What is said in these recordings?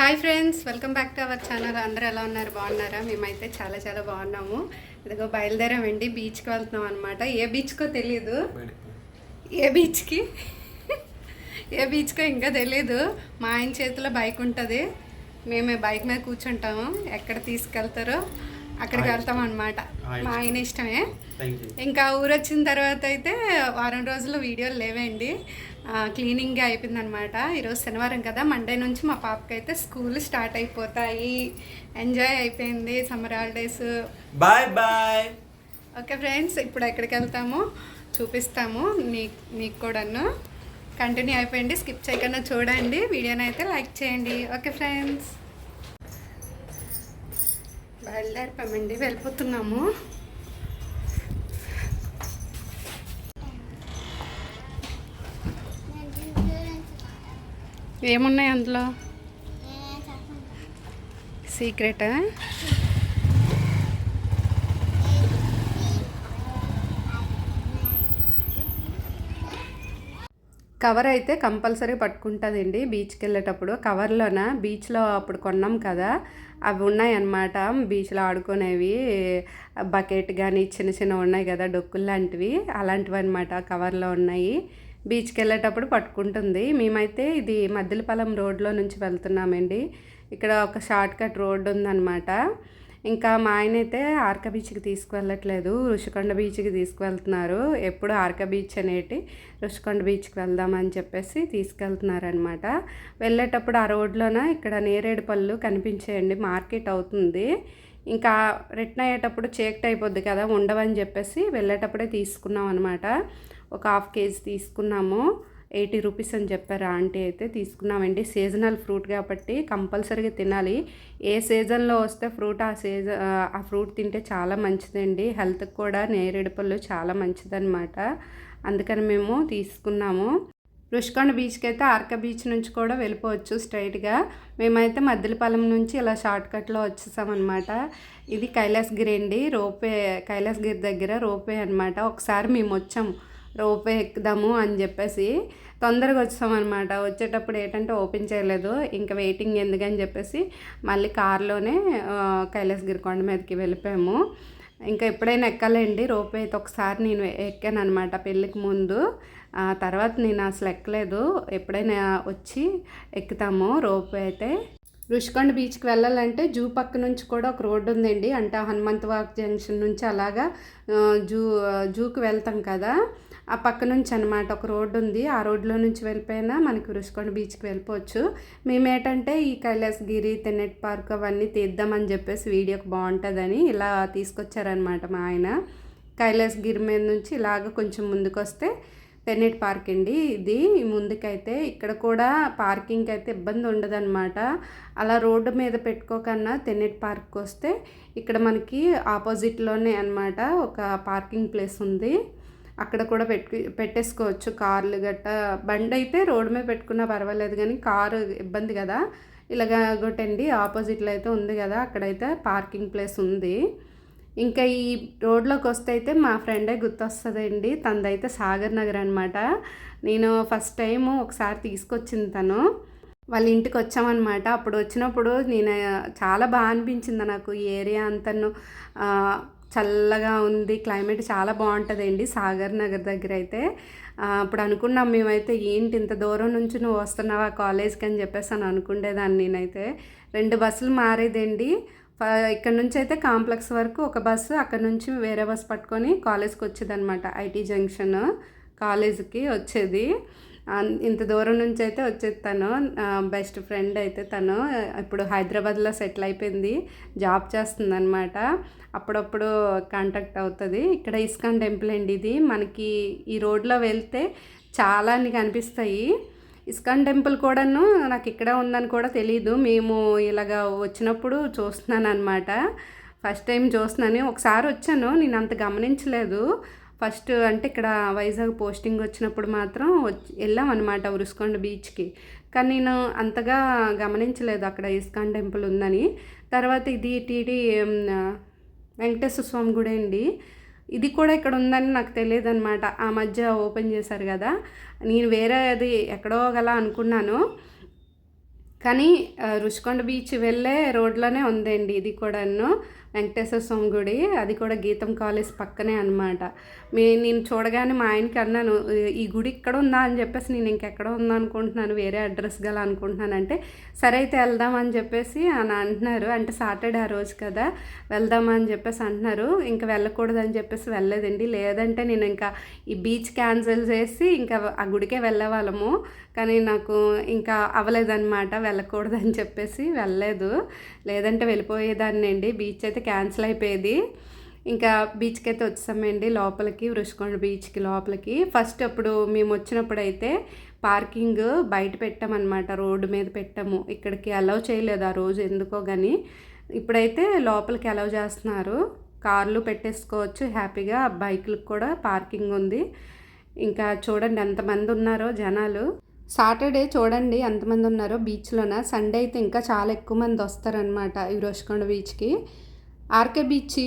Hi friends welcome back to our channel. అందరూ ఎలా ఉన్నారు? బాగున్నారా? మేమైతే చాలా చాలా బాగున్నాము. ఇదిగో బయలుదేరామండి బీచ్కి వెళ్తున్నాం అనమాట ఏ బీచ్కో తెలియదు ఏ బీచ్కి? ఏ బీచ్కో ఇంకా తెలియదు మా ఆయన చేతిలో బైక్ ఉంటుంది. మేము బైక్ మీద కూర్చుంటాము. ఎక్కడ తీసుకెళ్తారో అక్కడికి వెళ్తాం అనమాట మా ఆయన ఇష్టమే. ఇంకా ఊరు వచ్చిన తర్వాత అయితే వారం రోజులు వీడియోలు లేవండి. క్లీనింగ్ అయిపోయింది అనమాట ఈరోజు శనివారం కదా మండే నుంచి మా పాపకి అయితే స్కూల్ స్టార్ట్ అయిపోతాయి. ఎంజాయ్ అయిపోయింది summer holidays bye bye okay friends ఇప్పుడు ఎక్కడికి వెళ్తామో చూపిస్తాము. నీ మీకు కూడాను. కంటిన్యూ అయిపోయింది స్కిప్ చేయకుండా చూడండి. వీడియోని అయితే లైక్ చేయండి. Okay friends. బయలుదేరిపోయామండి వెళ్ళిపోతున్నాము. ఏమున్నాయి అందులో? సీక్రెటా? కవర్ అయితే కంపల్సరీ పట్టుకుంటుందండి బీచ్కి వెళ్ళేటప్పుడు కవర్లోన? బీచ్లో అప్పుడు కొన్నాం కదా. అవి ఉన్నాయన్నమాట. బీచ్లో ఆడుకునేవి బకెట్ కానీ చిన్న చిన్న ఉన్నాయి కదా డొక్కులు లాంటివి. అలాంటివి అనమాట కవర్లో ఉన్నాయి. బీచ్కి వెళ్ళేటప్పుడు పట్టుకుంటుంది. మేమైతే ఇది మద్దిలపాలెం రోడ్లో నుంచి వెళ్తున్నామండి. ఇక్కడ ఒక షార్ట్ కట్ రోడ్డు ఉందన్నమాట ఇంకా మా ఆయన అయితే ఆర్క బీచ్కి తీసుకువెళ్ళట్లేదు. ఋషికొండ బీచ్కి తీసుకువెళ్తున్నారు. ఎప్పుడు ఆర్క బీచ్ అనేటి ఋషికొండ బీచ్కి వెళ్దామని చెప్పేసి తీసుకెళ్తున్నారనమాట. వెళ్ళేటప్పుడు ఆ రోడ్లోన ఇక్కడ నేరేడు పళ్ళు కనిపించేయండి. మార్కెట్ అవుతుంది. ఇంకా రిటర్న్ అయ్యేటప్పుడు చేక్ట్ అయిపోద్ది కదా ఉండవని చెప్పేసి వెళ్ళేటప్పుడే తీసుకున్నాం అనమాట ఒక హాఫ్ కేజీ తీసుకున్నాము. ఎయిటీ రూపీస్ అని చెప్పారు ఆంటీ అయితే తీసుకున్నామండి. సీజనల్ ఫ్రూట్ కాబట్టి కంపల్సరీగా తినాలి. ఏ సీజన్లో వస్తే ఫ్రూట్ ఆ సీజన్ ఆ ఫ్రూట్ తింటే చాలా మంచిదండి. హెల్త్కి కూడా నేరేడు పళ్ళు చాలా మంచిదన్నమాట. అందుకని మేము తీసుకున్నాము. రుషికొండ బీచ్కి అయితే ఆర్క బీచ్ నుంచి కూడా వెళ్ళిపోవచ్చు స్ట్రైట్గా. మేమైతే మద్దిలపాలెం నుంచి ఇలా షార్ట్కట్లో వచ్చేసామన్నమాట. ఇది కైలాసగిరి అండి. రోపే కైలాసగిరి దగ్గర రోపే అనమాట ఒకసారి మేము వచ్చాము. రోపే ఎక్కుదాము అని చెప్పేసి తొందరగా వచ్చామన్నమాట వచ్చేటప్పుడు ఏంటంటే ఓపెన్ చేయలేదు. ఇంకా వెయిటింగ్ ఎందుకని చెప్పేసి మళ్ళీ కార్లోనే కైలాసగిరి కొండ మీదకి వెళ్ళిపోయాము. ఇంకా ఎప్పుడైనా ఎక్కాలండి. రోప్ అయితే ఒకసారి నేను ఎక్కాను అనమాట పెళ్ళికి ముందు. తర్వాత నేను అసలు ఎక్కలేదు. ఎప్పుడైనా వచ్చి ఎక్కుతాము రోప్ అయితే. రుషికొండ బీచ్కి వెళ్ళాలంటే జూ పక్క నుంచి కూడా ఒక రోడ్డు ఉందండి. అంటే హనుమంత్ వాక్ జంక్షన్ నుంచి అలాగా జూ జూకి వెళ్తాం కదా. ఆ పక్క నుంచి అనమాట ఒక రోడ్డు ఉంది. ఆ రోడ్లో నుంచి వెళ్ళిపోయినా మనకి రుషికొండ బీచ్కి వెళ్ళిపోవచ్చు. మేమేటంటే ఈ కైలాసగిరి తెన్నెట్ పార్క్ అవన్నీ తీద్దామని చెప్పేసి వీడియోకి బాగుంటుందని ఇలా తీసుకొచ్చారనమాట మా ఆయన. కైలాసగిరి మీద నుంచి ఇలాగ కొంచెం ముందుకు వస్తే తెన్నెట్ పార్క్ అండి ఇది. ముందుకైతే ఇక్కడ కూడా పార్కింగ్కి అయితే ఇబ్బంది ఉండదన్నమాట. అలా రోడ్డు మీద పెట్టుకోకన్నా తెన్నెట్ పార్క్ వస్తే ఇక్కడ మనకి ఆపోజిట్లోనే అనమాట ఒక పార్కింగ్ ప్లేస్ ఉంది. అక్కడ కూడా పెట్టు పెట్టేసుకోవచ్చు కార్లు గట్ట. బండి అయితే రోడ్డు మీద పెట్టుకున్నా పర్వాలేదు కానీ కారు ఇబ్బంది కదా. ఇలాగ ఒకటండి ఆపోజిట్లో అయితే ఉంది కదా. అక్కడైతే పార్కింగ్ ప్లేస్ ఉంది. ఇంకా ఈ రోడ్లోకి వస్తే అయితే మా ఫ్రెండే గుర్తొస్తుందండి. తనదైతే సాగర్ నగర్ అనమాట నేను ఫస్ట్ టైం ఒకసారి తీసుకొచ్చింది తను. వాళ్ళ ఇంటికి వచ్చామన్నమాట. అప్పుడు వచ్చినప్పుడు నేను చాలా బాగా అనిపించింది నాకు ఈ ఏరియా అంతను. చల్లగా ఉంది క్లైమేట్ చాలా బాగుంటుందండి సాగర్ నగర్ దగ్గర అయితే. అప్పుడు అనుకున్నాం మేమైతే ఏంటి ఇంత దూరం నుంచి నువ్వు వస్తున్నావా కాలేజ్కి? అని చెప్పేసి అని అనుకుండేదాన్ని నేనైతే. రెండు బస్సులు మారేదండి. ఇక్కడ నుంచి అయితే కాంప్లెక్స్ వరకు ఒక బస్సు అక్కడ నుంచి వేరే బస్సు పట్టుకొని కాలేజ్కి వచ్చేది అనమాట ఐటీ జంక్షన్ కాలేజ్కి వచ్చేది. ఇంత దూరం నుంచి అయితే వచ్చేది తను బెస్ట్ ఫ్రెండ్ అయితే తను. ఇప్పుడు హైదరాబాద్లో సెటిల్ అయిపోయింది. జాబ్ చేస్తుంది అనమాట అప్పుడప్పుడు కాంటాక్ట్ అవుతుంది. ఇక్కడ ఇస్కాన్ టెంపుల్ అండి ఇది. మనకి ఈ రోడ్లో వెళ్తే చాలా కనిపిస్తాయి. ఇస్కాన్ టెంపుల్ కూడాను నాకు ఇక్కడ ఉందని కూడా తెలియదు మేము ఇలాగ వచ్చినప్పుడు చూస్తున్నాను అనమాట ఫస్ట్ టైం చూస్తున్నాను. ఒకసారి వచ్చాను. నేను అంత గమనించలేదు. ఫస్ట్ అంటే ఇక్కడ వైజాగ్ పోస్టింగ్ వచ్చినప్పుడు మాత్రం వెళ్ళాం అనమాట ఉరుసుకొండ బీచ్కి. కానీ నేను అంతగా గమనించలేదు అక్కడ ఇస్కాన్ టెంపుల్ ఉందని. తర్వాత ఇది టీడీ వెంకటేశ్వర స్వామి గుడి అండి. ఇది కూడా ఇక్కడ ఉందని నాకు తెలియదు అనమాట ఆ మధ్య ఓపెన్ చేశారు కదా. నేను వేరే అది ఎక్కడో గల అనుకున్నాను. కానీ రుషికొండ బీచ్ వెళ్ళే రోడ్లోనే ఉందండి ఇది కూడాను. వెంకటేశ్వర స్వామి గుడి అది కూడా గీతం కాలేజ్ పక్కనే అనమాట మే నేను చూడగానే మా ఆయనకి అన్నాను "ఈ- గుడి ఇక్కడ ఉందా? అని చెప్పేసి నేను ఇంకెక్కడ ఉందా అనుకుంటున్నాను వేరే అడ్రస్ గల అనుకుంటున్నాను. అంటే సరే అయితే వెళ్దాం అని చెప్పేసి అని అంటున్నారు. అంటే సాటర్డే ఆ రోజు కదా వెళ్దామా అని చెప్పేసి అంటున్నారు. ఇంకా వెళ్ళకూడదు అని చెప్పేసి వెళ్ళలేదండి. లేదంటే నేను ఇంకా ఈ బీచ్ క్యాన్సిల్ చేసి ఇంకా ఆ గుడికే వెళ్ళే వాళ్ళము కానీ నాకు ఇంకా అవ్వలేదన్నమాట వెళ్ళకూడదని చెప్పేసి వెళ్ళలేదు. లేదంటే వెళ్ళిపోయేదాన్ని అండి బీచ్ అయితే క్యాన్సిల్ అయిపోయేది. ఇంకా బీచ్కి అయితే వచ్చామండి లోపలికి వృషికొండ బీచ్కి లోపలికి. ఫస్ట్ అప్పుడు మేము వచ్చినప్పుడు అయితే పార్కింగ్ బయట పెట్టామన్నమాట రోడ్డు మీద పెట్టాము. ఇక్కడికి అలౌ చేయలేదు ఆ రోజు ఎందుకో కానీ ఇప్పుడైతే లోపలికి అలౌ చేస్తున్నారు. కార్లు పెట్టేసుకోవచ్చు హ్యాపీగా బైకులకు కూడా పార్కింగ్ ఉంది. ఇంకా చూడండి ఎంతమంది ఉన్నారో జనాలు. సాటర్డే చూడండి ఎంతమంది ఉన్నారో బీచ్లోన. సండే అయితే ఇంకా చాలా ఎక్కువ మంది వస్తారనమాట ఈ రోషకొండ బీచ్కి. ఆర్కే బీచ్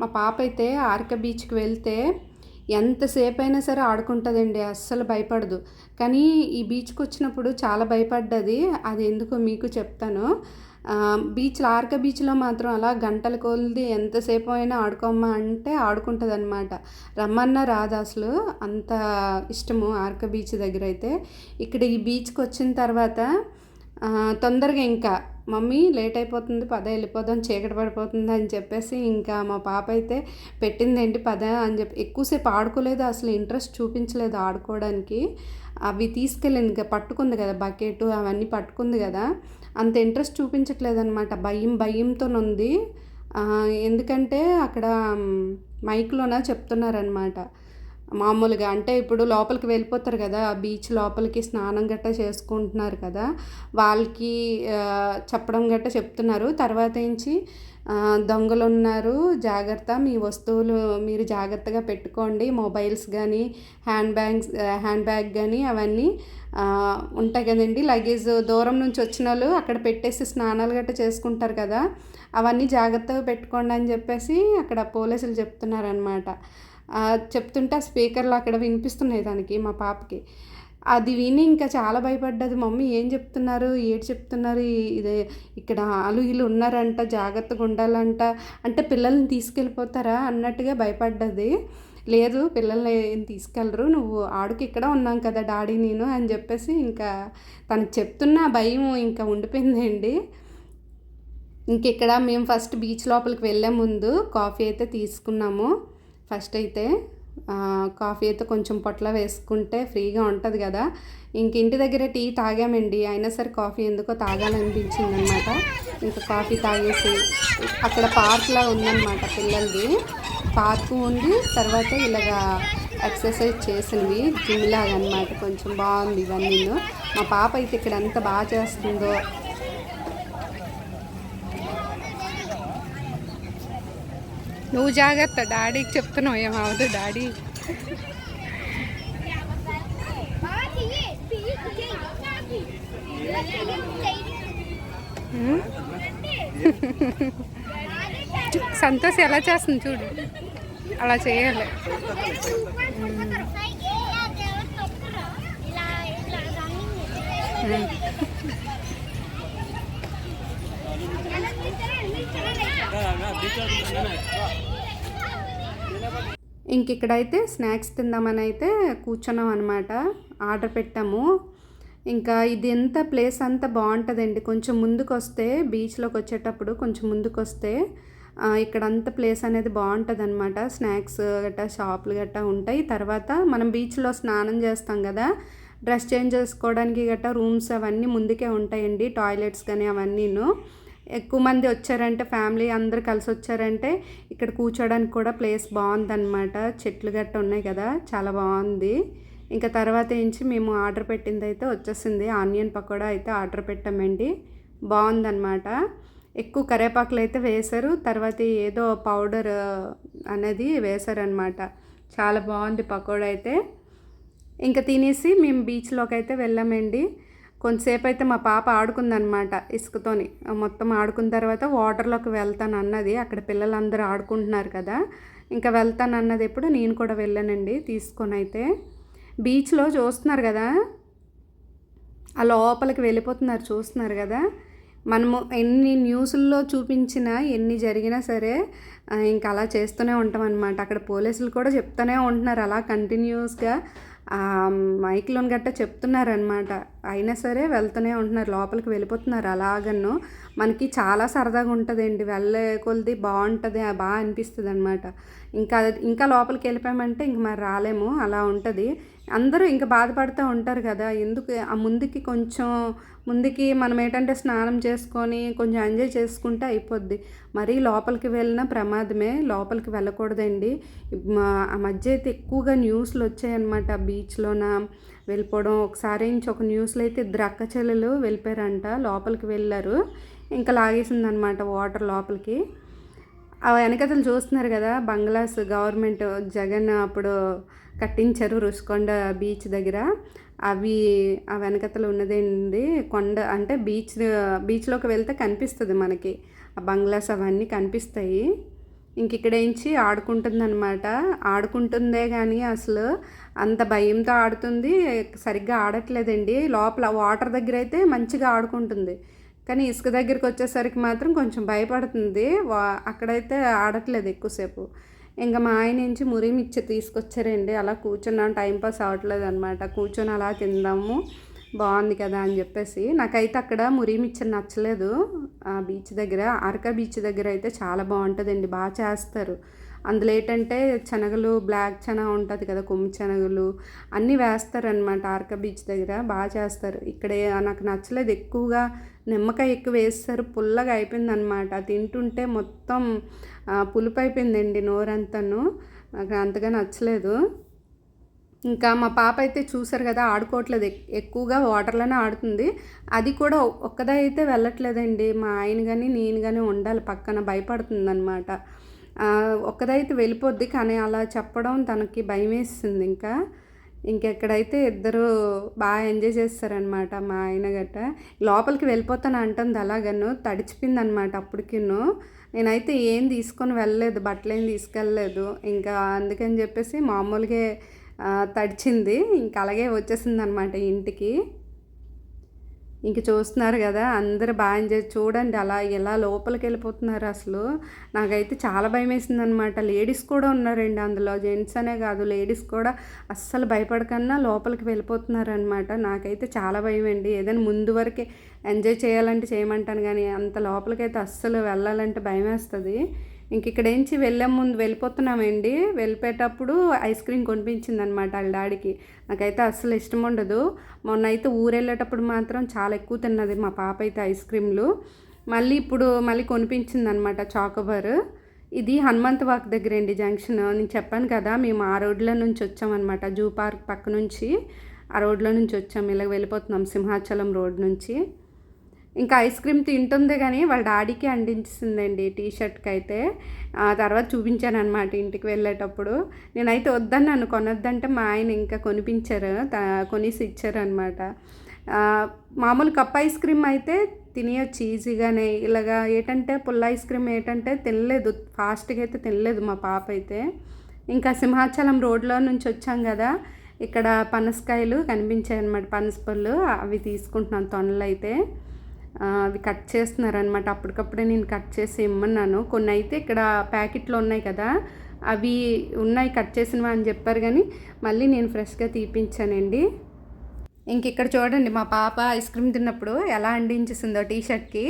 మా పాప అయితే ఆర్కే బీచ్కి వెళ్తే ఎంతసేపు అయినా సరే ఆడుకుంటుందండి అస్సలు భయపడదు. కానీ ఈ బీచ్కి వచ్చినప్పుడు చాలా భయపడ్డది అది ఎందుకో మీకు చెప్తాను. బీచ్లో ఆర్క బీచ్లో మాత్రం అలా గంటల కొలిది ఎంతసేపు అయినా ఆడుకోమ్మా అంటే ఆడుకుంటుంది అనమాట రమ్మన్నా రాదు అసలు అంత ఇష్టము ఆర్క బీచ్ దగ్గర అయితే. ఇక్కడ ఈ బీచ్కి వచ్చిన తర్వాత తొందరగా ఇంకా మమ్మీ లేట్ అయిపోతుంది పద వెళ్ళిపోదాం చీకటి పడిపోతుంది అని చెప్పేసి ఇంకా మా పాప అయితే పెట్టిందేంటి పద అని చెప్పి. ఎక్కువసేపు ఆడుకోలేదు అసలు ఇంట్రెస్ట్ చూపించలేదు ఆడుకోవడానికి. అవి తీసుకెళ్ళింది ఇంకా పట్టుకుంది కదా బకెట్ అవన్నీ పట్టుకుంది కదా. అంత ఇంట్రెస్ట్ చూపించట్లేదు అనమాట భయం భయంతో ఉంది ఎందుకంటే అక్కడ మైక్లోన చెప్తున్నారనమాట మామూలుగా అంటే ఇప్పుడు లోపలికి వెళ్ళిపోతారు కదా బీచ్ లోపలికి స్నానం గట్టా చేసుకుంటున్నారు కదా వాళ్ళకి చెప్పడం గట్టా చెప్తున్నారు. తర్వాత నుంచి దొంగలు ఉన్నారు జాగ్రత్త మీ వస్తువులు మీరు జాగ్రత్తగా పెట్టుకోండి. మొబైల్స్ కానీ హ్యాండ్ బ్యాగ్స్ హ్యాండ్ బ్యాగ్ కానీ అవన్నీ ఉంటాయి కదండి. లగేజ్ దూరం నుంచి వచ్చిన వాళ్ళు అక్కడ పెట్టేసి స్నానాలు గట్టా చేసుకుంటారు కదా అవన్నీ జాగ్రత్తగా పెట్టుకోండి అని చెప్పేసి అక్కడ పోలీసులు చెప్తున్నారనమాట చెప్తుంటే ఆ స్పీకర్లు అక్కడ వినిపిస్తున్నాయి దానికి మా పాపకి. అది విని ఇంకా చాలా భయపడ్డది. మమ్మీ ఏం చెప్తున్నారు? ఏడు చెప్తున్నారు? ఇదే ఇక్కడ ఆలు వీళ్ళు ఉన్నారంట జాగ్రత్తగా ఉండాలంట. అంటే పిల్లల్ని తీసుకెళ్ళిపోతారా? అన్నట్టుగా భయపడ్డది. లేదు పిల్లల్ని ఏం తీసుకెళ్ళరు. నువ్వు ఆడుకి ఇక్కడ ఉన్నాం కదా డాడీ నేను అని చెప్పేసి ఇంకా తనకు చెప్తున్న భయం ఇంకా ఉండిపోయిందండి ఇంక ఇక్కడ మేము ఫస్ట్ బీచ్ లోపలికి వెళ్ళే ముందు కాఫీ అయితే తీసుకున్నాము. ఫస్ట్ అయితే కాఫీ అయితే కొంచెం పొట్ల వేసుకుంటే ఫ్రీగా ఉంటుంది కదా. ఇంక ఇంటి దగ్గర టీ తాగామండి. అయినా సరే కాఫీ ఎందుకో తాగాలనిపించింది అనమాట ఇంకా కాఫీ తాగేసి అక్కడ పార్క్లా ఉందన్నమాట పిల్లలది. పార్కు ఉంది. తర్వాత ఇలాగా ఎక్సర్సైజ్ చేసినవి జిమ్ లాగా అనమాట కొంచెం బాగుంది ఇవన్నీ మా పాప అయితే ఇక్కడ ఎంత బాగా చేస్తుందో నువ్వు జాగ్రత్త డాడీకి చెప్తున్నావు ఏమవదు డాడీ. చూ- సంతోష్ ఎలా చేస్తుంది చూడు. అలా చేయాలి. ఇంక ఇక్కడైతే స్నాక్స్ తిందామని అయితే కూర్చున్నాం అనమాట ఆర్డర్ పెట్టాము. ఇంకా ఇది ఎంత ప్లేస్ అంతా బాగుంటుందండి. కొంచెం ముందుకు వస్తే బీచ్లోకి వచ్చేటప్పుడు కొంచెం ముందుకు వస్తే ఇక్కడ అంత ప్లేస్ అనేది బాగుంటుంది అనమాట స్నాక్స్ గట్టా షాపులు గట్టా ఉంటాయి. తర్వాత మనం బీచ్లో స్నానం చేస్తాం కదా డ్రెస్ చేంజ్ చేసుకోవడానికి గట్టా రూమ్స్ అవన్నీ ముందుకే ఉంటాయండి. టాయిలెట్స్ కానీ అవన్నీను. ఎక్కువ మంది వచ్చారంటే ఫ్యామిలీ అందరు కలిసి వచ్చారంటే ఇక్కడ కూర్చోడానికి కూడా ప్లేస్ బాగుందన్నమాట. చెట్లు గట్ట ఉన్నాయి కదా చాలా బాగుంది. ఇంకా తర్వాత నుంచి మేము ఆర్డర్ పెట్టింది అయితే వచ్చేసింది. ఆనియన్ పకోడా అయితే ఆర్డర్ పెట్టామండి. బాగుందన్నమాట. ఎక్కువ కరేపాకులు అయితే వేశారు. తర్వాత ఏదో పౌడర్ అనేది వేశారనమాట చాలా బాగుంది పకోడా అయితే. ఇంకా తినేసి మేము బీచ్లోకి అయితే వెళ్ళామండి. కొంతసేపు అయితే మా పాప ఆడుకుందనమాట ఇసుకతోని. మొత్తం ఆడుకున్న తర్వాత వాటర్లోకి వెళ్తాను అన్నది అక్కడ పిల్లలందరూ ఆడుకుంటున్నారు కదా. ఇంకా వెళ్తాను అన్నది ఎప్పుడు నేను కూడా వెళ్ళానండి తీసుకొని అయితే బీచ్లో చూస్తున్నారు కదా. ఆ లోపలికి వెళ్ళిపోతున్నారు చూస్తున్నారు కదా. మనము ఎన్ని న్యూస్ల్లో చూపించినా ఎన్ని జరిగినా సరే ఇంకా అలా చేస్తూనే ఉంటాం అనమాట అక్కడ పోలీసులు కూడా చెప్తూనే ఉంటున్నారు. అలా కంటిన్యూస్గా మైక్లోన్ గట్ట చెప్తున్నారనమాట అయినా సరే వెళ్తూనే ఉంటున్నారు లోపలికి వెళ్ళిపోతున్నారు అలాగను మనకి చాలా సరదాగా ఉంటుందండి వెళ్ళే కొలది బాగుంటుంది బాగా అనిపిస్తుంది అనమాట ఇంకా ఇంకా లోపలికి వెళ్ళిపోయామంటే ఇంక మరి రాలేము అలా ఉంటుంది. అందరూ ఇంకా బాధపడుతూ ఉంటారు కదా ఎందుకు ఆ ముందుకి కొంచెం ముందుకి మనం ఏంటంటే స్నానం చేసుకొని కొంచెం ఎంజాయ్ చేసుకుంటే అయిపోద్ది. మరీ లోపలికి వెళ్ళిన ప్రమాదమే లోపలికి వెళ్ళకూడదండి. ఆ మధ్య అయితే ఎక్కువగా న్యూస్లు వచ్చాయన్నమాట. బీచ్లోన వెళ్ళిపోవడం ఒకసారి నుంచి ఒక న్యూస్లో అయితే ఇద్దరు అక్క చెల్లెలు వెళ్ళిపోయారంట లోపలికి వెళ్ళారు. ఇంకా లాగేసిందనమాట వాటర్ లోపలికి. ఆ వెనకతలు చూస్తున్నారు కదా బంగ్లాస్ గవర్నమెంట్ జగన్ అప్పుడు కట్టించారు రుషికొండ బీచ్ దగ్గర. అవి ఆ వెనకతలు ఉన్నదండి కొండ అంటే బీచ్ బీచ్లోకి వెళ్తే కనిపిస్తుంది మనకి. ఆ బంగ్లాస్ అవన్నీ కనిపిస్తాయి. ఇంక ఇక్కడేంచి ఆడుకుంటుందన్నమాట. ఆడుకుంటుందే కానీ అసలు అంత భయంతో ఆడుతుంది. సరిగ్గా ఆడట్లేదండి. లోపల వాటర్ దగ్గర అయితే మంచిగా ఆడుకుంటుంది. కానీ ఇసుక దగ్గరికి వచ్చేసరికి మాత్రం కొంచెం భయపడుతుంది. వా అక్కడైతే ఆడట్లేదు ఎక్కువసేపు. ఇంకా మా ఆయన నుంచి మురిమిచ్చి తీసుకొచ్చారండి. అలా కూర్చున్నాం. టైంపాస్ అవ్వట్లేదు అనమాట కూర్చొని అలా తిందాము. బాగుంది కదా అని చెప్పేసి. నాకైతే అక్కడ మురిమిచ్చి నచ్చలేదు. ఆ బీచ్ దగ్గర అరక బీచ్ దగ్గర అయితే చాలా బాగుంటుందండి. బాగా చేస్తారు. అందులో ఏంటంటే శనగలు బ్లాక్ చనా ఉంటుంది కదా కొమ్ము శనగలు అన్నీ వేస్తారనమాట ఆర్క బీచ్ దగ్గర బాగా చేస్తారు. ఇక్కడ నాకు నచ్చలేదు. ఎక్కువగా నిమ్మకాయ ఎక్కువ వేస్తారు పుల్లగా అయిపోయింది అనమాట తింటుంటే మొత్తం పులుపు అయిపోయిందండి నోరంతాను. నాకు అంతగా నచ్చలేదు. ఇంకా మా పాప అయితే చూసారు కదా ఆడుకోవట్లేదు. ఎక్కువగా వాటర్లోనే ఆడుతుంది. అది కూడా ఒక్కదా అయితే వెళ్ళట్లేదండి. మా ఆయన కానీ నేను కానీ ఉండాలి పక్కన భయపడుతుంది అనమాట ఒక్కదైతే వెళ్ళిపోద్ది కానీ అలా చెప్పడం తనకి భయం వేస్తుంది ఇంకా. ఇంకెక్కడైతే ఇద్దరు బాగా ఎంజాయ్ చేస్తారనమాట మా ఆయన గట్ట. లోపలికి వెళ్ళిపోతాను అంటుంది అలాగను తడిచిపోయింది అనమాట అప్పటికిను. నేనైతే ఏం తీసుకొని వెళ్ళలేదు బట్టలు ఏం తీసుకెళ్ళలేదు. ఇంకా అందుకని చెప్పేసి మామూలుగా తడిచింది. ఇంకా అలాగే వచ్చేసింది అనమాట ఇంటికి. ఇంక చూస్తున్నారు కదా అందరు బాగా ఎంజాయ్ చూడండి అలా ఎలా లోపలికి వెళ్ళిపోతున్నారు అసలు. నాకైతే చాలా భయం వేసింది అనమాట లేడీస్ కూడా ఉన్నారండి అందులో. జెంట్స్ అనే కాదు లేడీస్ కూడా అస్సలు భయపడకన్నా లోపలికి వెళ్ళిపోతున్నారు అనమాట నాకైతే చాలా భయం అండి ఏదైనా ముందు వరకే ఎంజాయ్ చేయాలంటే చేయమంటాను కానీ అంత లోపలికైతే అస్సలు వెళ్ళాలంటే భయం వేస్తుంది ఇంక ఇక్కడ ఏంచి వెళ్ళే ముందు వెళ్ళిపోతున్నామండి. వెళ్ళిపోయేటప్పుడు ఐస్ క్రీమ్ కొనిపించింది అనమాట వాళ్ళ డాడీకి. నాకైతే అస్సలు ఇష్టం ఉండదు. మొన్న అయితే ఊరు వెళ్ళేటప్పుడు మాత్రం చాలా ఎక్కువ తిన్నది మా పాప అయితే ఐస్ క్రీమ్లు. మళ్ళీ ఇప్పుడు మళ్ళీ కొనిపించింది అనమాట చాకోబార్. ఇది హనుమంత్ వాక్ దగ్గర అండి జంక్షన్. నేను చెప్పాను కదా మేము ఆ రోడ్ల నుంచి వచ్చామన్నమాట జూ పార్క్ పక్క నుంచి ఆ రోడ్లో నుంచి వచ్చాము ఇలా వెళ్ళిపోతున్నాం సింహాచలం రోడ్ నుంచి. ఇంకా ఐస్ క్రీమ్ తింటుంది కానీ వాళ్ళ డాడీకి అందించిందండి టీ షర్ట్కి అయితే ఆ తర్వాత చూపించాను అనమాట ఇంటికి వెళ్ళేటప్పుడు. నేనైతే వద్దన్నాను కొనొద్దంటే మా ఆయన ఇంకా కొనిపించారు కొనేసి కొనిసి ఇచ్చారు అనమాట మామూలు కప్ ఐస్ క్రీమ్ అయితే తినేయొచ్చు ఈజీగానే. ఇలాగా ఏంటంటే పుల్ల ఐస్ క్రీమ్ ఏంటంటే తినలేదు ఫాస్ట్గా అయితే తినలేదు మా పాప అయితే ఇంకా సింహాచలం రోడ్లో నుంచి వచ్చాం కదా ఇక్కడ పనసకాయలు కనిపించాయి అనమాట పనస పళ్ళు అవి తీసుకుంటున్నాను తొనలు అయితే అవి కట్ చేస్తున్నారనమాట అప్పటికప్పుడే నేను కట్ చేసి ఇమ్మన్నాను. కొన్ని అయితే ఇక్కడ ప్యాకెట్లో ఉన్నాయి కదా అవి ఉన్నాయి కట్ చేసినవి అని చెప్పారు కానీ మళ్ళీ నేను ఫ్రెష్గా తీపించానండి. ఇంక ఇక్కడ చూడండి మా పాప ఐస్ క్రీమ్ తిన్నప్పుడు ఎలా అండించేసిందో టీ షర్ట్కి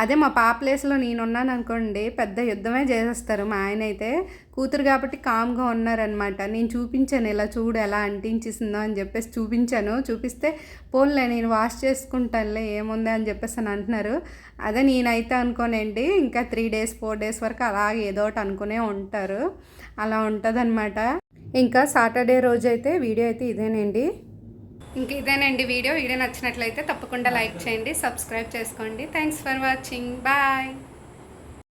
అదే మా పాప ప్లేస్లో నేను ఉన్నాను అనుకోండి పెద్ద యుద్ధమే చేసేస్తారు. మా ఆయన అయితే కూతురు కాబట్టి కామ్గా ఉన్నారనమాట నేను చూపించాను ఇలా చూడు ఎలా అంటించేసిందో అని చెప్పేసి చూపించాను. చూపిస్తే పోన్లే నేను వాష్ చేసుకుంటానులే ఏముంది అని చెప్పేసి అని అంటున్నారు. అదే నేనైతే అనుకోనండి ఇంకా త్రీ డేస్ ఫోర్ డేస్ వరకు అలాగే ఏదో ఒకటి అనుకునే ఉంటారు. అలా ఉంటుందన్నమాట. ఇంకా సాటర్డే రోజు అయితే వీడియో అయితే ఇదేనండి. ఇంక ఇదేనండి వీడియో. వీడియో నచ్చినట్లయితే తప్పకుండా లైక్ చేయండి సబ్స్క్రైబ్ చేసుకోండి. Thanks for watching bye